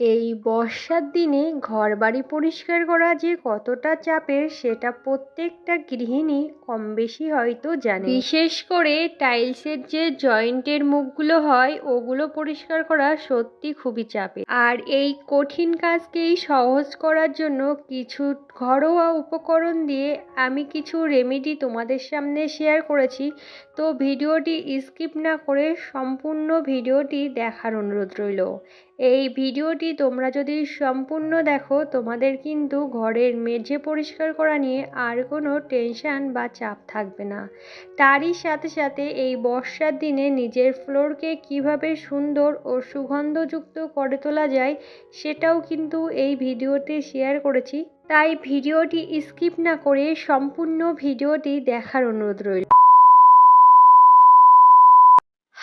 এই বর্ষার দিনে ঘরবাড়ি পরিষ্কার করা যে কতটা চাপের, সেটা প্রত্যেকটা গৃহিণী কম বেশি হয়তো জানে। বিশেষ করে টাইলসের যে জয়েন্টের মুখগুলো হয়, ওগুলো পরিষ্কার করা সত্যি খুবই চাপের। আর এই কঠিন কাজকেই সহজ করার জন্য কিছু ঘরোয়া উপকরণ দিয়ে আমি কিছু রেমেডি তোমাদের সামনে শেয়ার করেছি। তো ভিডিওটি স্কিপ না করে সম্পূর্ণ ভিডিওটি দেখার অনুরোধ রইল। এই ভিডিওটি তোমরা যদি সম্পূর্ণ দেখো, তোমাদের কিন্তু ঘরের মেঝে পরিষ্কার করা নিয়ে আর কোনো টেনশান বা চাপ থাকবে না। তারই সাথে সাথে এই বর্ষার দিনে নিজের ফ্লোরকে কীভাবে সুন্দর ও সুগন্ধযুক্ত করে তোলা যায়, সেটাও কিন্তু এই ভিডিওতে শেয়ার করেছি। তাই ভিডিওটি স্কিপ না করে সম্পূর্ণ ভিডিওটি দেখার অনুরোধ রইল।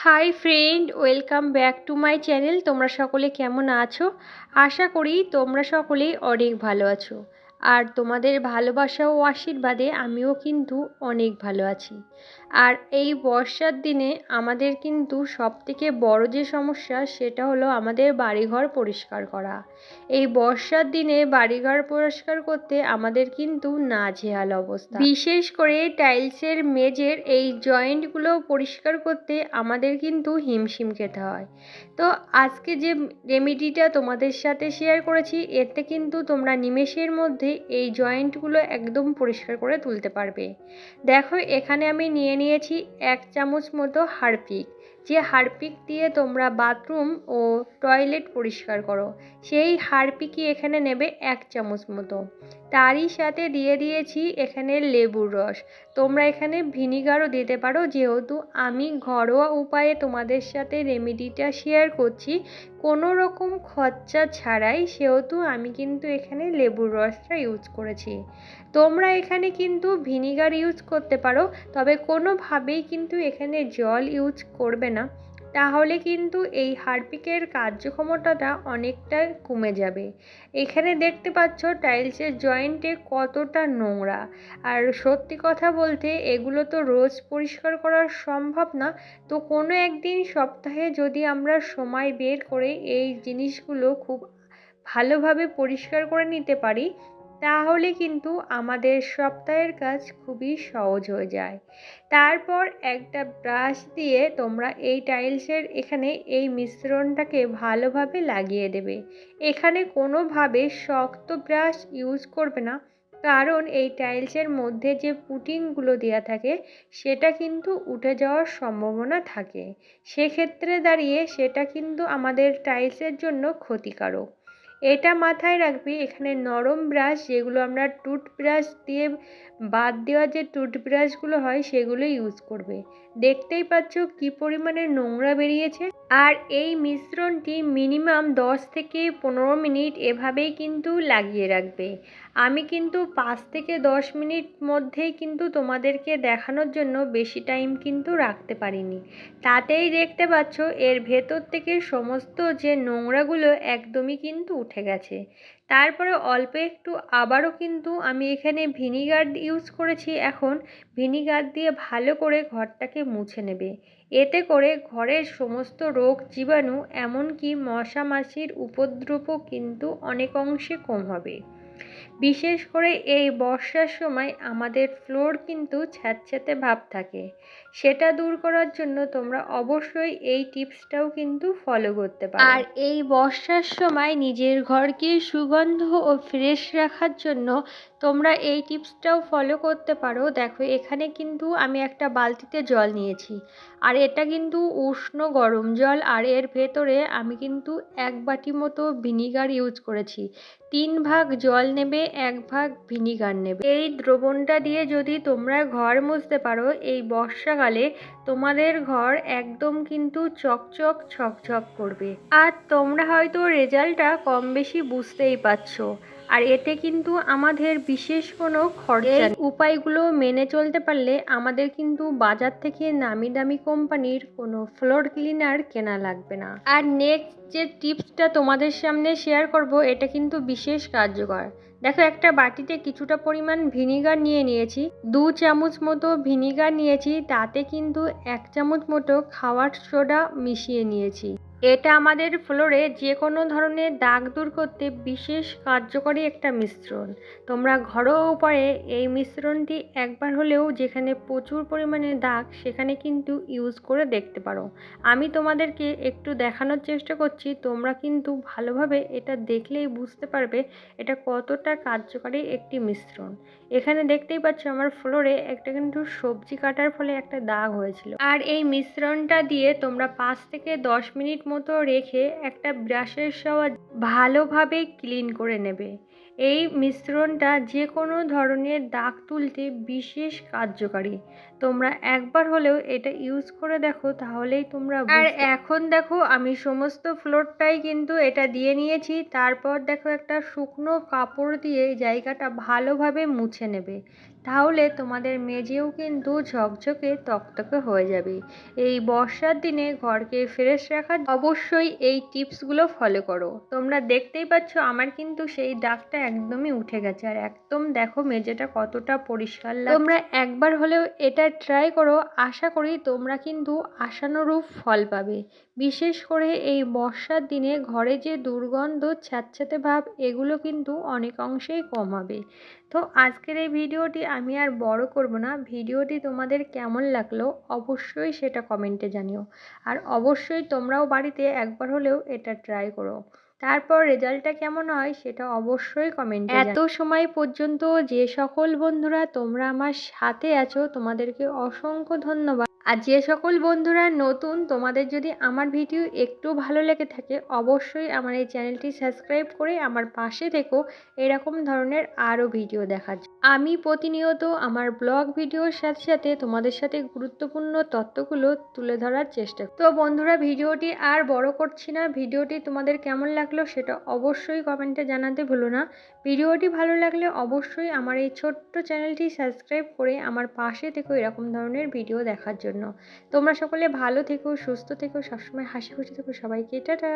Hi friend welcome back to my channel তোমরা সকলে কেমন আছো? আশা করি তোমরা সকলেই অনেক ভালো আছো। আর তোমাদের ভালোবাসা ও আশীর্বাদে আমিও কিন্তু অনেক ভালো আছি। আর এই বর্ষার দিনে আমাদের কিন্তু সবথেকে বড় যে সমস্যা, সেটা হলো আমাদের বাড়িঘর পরিষ্কার করা। এই বর্ষার দিনে বাড়িঘর পরিষ্কার করতে আমাদের কিন্তু নাজেহাল অবস্থা। বিশেষ করে টাইলসের মেজের এই জয়েন্টগুলো পরিষ্কার করতে আমাদের কিন্তু হিমশিম খেতে হয়। তো আজকে যে রেমিডিটা তোমাদের সাথে শেয়ার করেছি, এতে কিন্তু তোমরা নিমেষের মধ্যে এই জয়েন্টগুলো একদম পরিষ্কার করে তুলতে পারবে। দেখো, এখানে আমি নিয়ে নিয়েছি এক চামচ মতো হারপিক। যে হারপিক দিয়ে তোমরা বাথরুম ও টয়লেট পরিষ্কার করো, সেই হারপিকই এখানে নেবে এক চামচ মতো। তারই সাথে দিয়ে দিয়েছি এখানে লেবুর রস। তোমরা এখানে ভিনিগারও দিতে পারো, যেহেতু আমি ঘরোয়া উপায়ে তোমাদের সাথে রেমেডিটা শেয়ার করছি। কোনো রকম খরচা ছাড়াই সেহেতু আমি কিন্তু এখানে লেবুর রসটা ইউজ করেছি। তোমরা এখানে কিন্তু ভিনিগার ইউজ করতে পারো, তবে কোনোভাবেই কিন্তু এখানে জল ইউজ করবে না। তাহলে কিন্তু এই হারপিকের কার্যক্ষমতাটা অনেকটাই কমে যাবে। এখানে দেখতে পাচ্ছ টাইলসের জয়েন্টে কতটা নোংরা। আর সত্যি কথা বলতে এগুলো তো রোজ পরিষ্কার করা সম্ভব না। তো কোনো একদিন সপ্তাহে যদি আমরা সময় বের করে এই জিনিসগুলো খুব ভালোভাবে পরিষ্কার করে নিতে পারি তাহলে কিন্তু আমাদের সপ্তাহের কাজ খুবই সহজ হয়ে যায়। তারপর একটা ব্রাশ দিয়ে তোমরা এই টাইলসের এখানে এই মিশ্রণটাকে ভালোভাবে লাগিয়ে দেবে। এখানে কোনোভাবে শক্ত ব্রাশ ইউজ করবে না। কারণ এই টাইলসের মধ্যে যে পুটিংগুলো দেওয়া থাকে, সেটা কিন্তু উঠে যাওয়ার সম্ভাবনা থাকে। সেক্ষেত্রে দাঁড়িয়ে সেটা কিন্তু আমাদের টাইলসের জন্য ক্ষতিকারক। এটা মাথায় রাখবি, এখানে নরম ব্রাশ যেগুলো আমরা টুথব্রাশ দিয়ে বাদ দেওয়া যে টুথব্রাশগুলো হয় সেগুলো ইউজ করবে। দেখতেই পাচ্ছ কি পরিমাণে নোংরা বেরিয়েছে। আর এই মিশ্রণটি মিনিমাম দশ থেকে পনেরো মিনিট এভাবেই কিন্তু লাগিয়ে রাখবে। আমি কিন্তু পাঁচ থেকে দশ মিনিট মধ্যেই কিন্তু তোমাদেরকে দেখানোর জন্য বেশি টাইম কিন্তু রাখতে পারিনি। তাতেই দেখতে পাচ্ছ এর ভেতর থেকে সমস্ত যে নোংরাগুলো একদমই কিন্তু উঠে গেছে। তারপরে অল্প একটু আবারও কিন্তু আমি এখানে ভিনিগার ইউজ করেছি। এখন ভিনিগার দিয়ে ভালো করে ঘরটাকে মুছে নেবে। এতে করে ঘরের সমস্ত রোগ জীবাণু, এমনকি মশা মাছির উপদ্রবও কিন্তু অনেক অংশে কম হবে। বিশেষ করে এই বর্ষার সময় আমাদের ফ্লোর কিন্তু ছ্যাঁতছ্যাঁতে ভাব থাকে। সেটা দূর করার জন্য তোমরা অবশ্যই এই টিপসটাও কিন্তু ফলো করতে পারো। আর এই বর্ষার সময় নিজের ঘরকে সুগন্ধ ও ফ্রেশ রাখার জন্য তোমরা এই টিপসটাও ফলো করতে পারো। দেখো, এখানে কিন্তু আমি একটা বালতিতে জল নিয়েছি। আর এটা কিন্তু উষ্ণ গরম জল। আর এর ভেতরে আমি কিন্তু এক বাটি মতো ভিনিগার ইউজ করেছি। তিন ভাগ জল নেবে, এক ভাগ ভিনিগার নেবে। এই দ্রবণটা দিয়ে যদি তোমরা ঘর মুছতে পারো, এই বর্ষাকালে তোমাদের ঘর একদম কিন্তু চকচক ছকছক করবে। আর তোমরা হয়তো রেজাল্টটা কম বেশি বুঝতেই পারছ। আর এতে কিন্তু আমাদের বিশেষ কোনো খরচা উপায়গুলো মেনে চলতে পারলে আমাদের কিন্তু বাজার থেকে নামি দামি কোম্পানির কোনো ফ্লোর ক্লিনার কেনা লাগবে না। আর নেক্সট যে টিপসটা তোমাদের সামনে শেয়ার করব এটা কিন্তু বিশেষ কার্যকর। দেখো একটা বাটিতে কিছুটা পরিমাণ ভিনিগার নিয়ে নিয়েছি। দু চামচ মতো ভিনিগার নিয়েছি তাতে কিন্তু এক চামচ মতো খাওয়ার সোডা মিশিয়ে নিয়েছি। এটা আমাদের ফ্লোরে যে কোনো ধরনের দাগ দূর করতে বিশেষ কার্যকরী একটা মিশ্রণ। তোমরা ঘরোয়া উপায়ে এই মিশ্রণটি একবার হলেও যেখানে প্রচুর পরিমাণে দাগ, সেখানে কিন্তু ইউজ করে দেখতে পারো। আমি তোমাদেরকে একটু দেখানোর চেষ্টা করছি, তোমরা কিন্তু ভালোভাবে এটা দেখলেই বুঝতে পারবে এটা কতটা কার্যকরী একটি মিশ্রণ। এখানে দেখতেই পাচ্ছ আমার ফ্লোরে একটা কিন্তু সবজি কাটার ফলে একটা দাগ হয়েছিল। আর এই মিশ্রণটা দিয়ে তোমরা পাঁচ থেকে দশ মিনিট মতো রেখে একটা ব্রাশের সাহায্যে ভালোভাবে ক্লিন করে নেবে। এই মিশ্রণটা যে কোনো ধরনের দাগ তুলতে বিশেষ কার্যকারী। তোমরা একবার হলেও এটা ইউজ করে দেখো তাহলেই তোমরা আর এখন দেখো আমি সমস্ত ফ্লোরটাই কিন্তু এটা দিয়ে নিয়েছি তারপর দেখো একটা শুকনো কাপড় দিয়ে জায়গাটা ভালোভাবে মুছে নেবে। তাহলে তোমাদের মেঝেও কিন্তু ঝকঝকে তকতকে হয়ে যাবে। এই বর্ষার দিনে ঘরকে ফ্রেশ রাখার অবশ্যই এই টিপসগুলো ফলো করো। তোমরা দেখতেই পাচ্ছ আমার কিন্তু সেই দাগটা একদমই উঠে গেছে। আর একদম দেখো মেঝেটা কতটা পরিষ্কার তোমরা একবার হলেও এটা ট্রাই করো। আশা করি তোমরা কিন্তু আশানুরূপ ফল পাবে। বিশেষ করে এই বর্ষার দিনে ঘরে যে দুর্গন্ধ, ছ্যাঁতছ্যাঁতে ভাব, এগুলো কিন্তু অনেক অংশেই কমাবে তো আজকের এই ভিডিওটি আমি আর বড় করব না। ভিডিওটি তোমাদের কেমন লাগল অবশ্যই সেটা কমেন্টে জানিও। আর অবশ্যই তোমরাও বাড়িতে একবার হলেও এটা ট্রাই করো। তারপর রেজাল্টটা কেমন হয় সেটা অবশ্যই কমেন্ট এত সময় পর্যন্ত যে সকল বন্ধুরা তোমরা আমার সাথে আছো তোমাদেরকে অসংখ্য ধন্যবাদ। আর যে সকল বন্ধুরা নতুন তোমাদের যদি আমার ভিডিও একটু ভালো লেগে থাকে অবশ্যই আমার এই চ্যানেলটি সাবস্ক্রাইব করে আমার পাশে থেকো। এরকম ধরনের আরও ভিডিও দেখার জন্য। আমি প্রতিনিয়ত আমার ব্লগ ভিডিওর সাথে সাথে তোমাদের সাথে গুরুত্বপূর্ণ তথ্যগুলো তুলে ধরার চেষ্টা। তো বন্ধুরা, ভিডিওটি আর বড় করছি না। ভিডিওটি তোমাদের কেমন লাগল সেটা অবশ্যই কমেন্টে জানাতে ভুলো না। ভিডিওটি ভালো লাগলে অবশ্যই আমার এই ছোট্ট চ্যানেলটি সাবস্ক্রাইব করে আমার পাশে থেকো এরকম ধরনের ভিডিও দেখার জন্য। তোমরা সকলে ভালো থেকো, সুস্থ থেকো, সবসময় হাসি খুশি থেকো। সবাইকে, টাটা।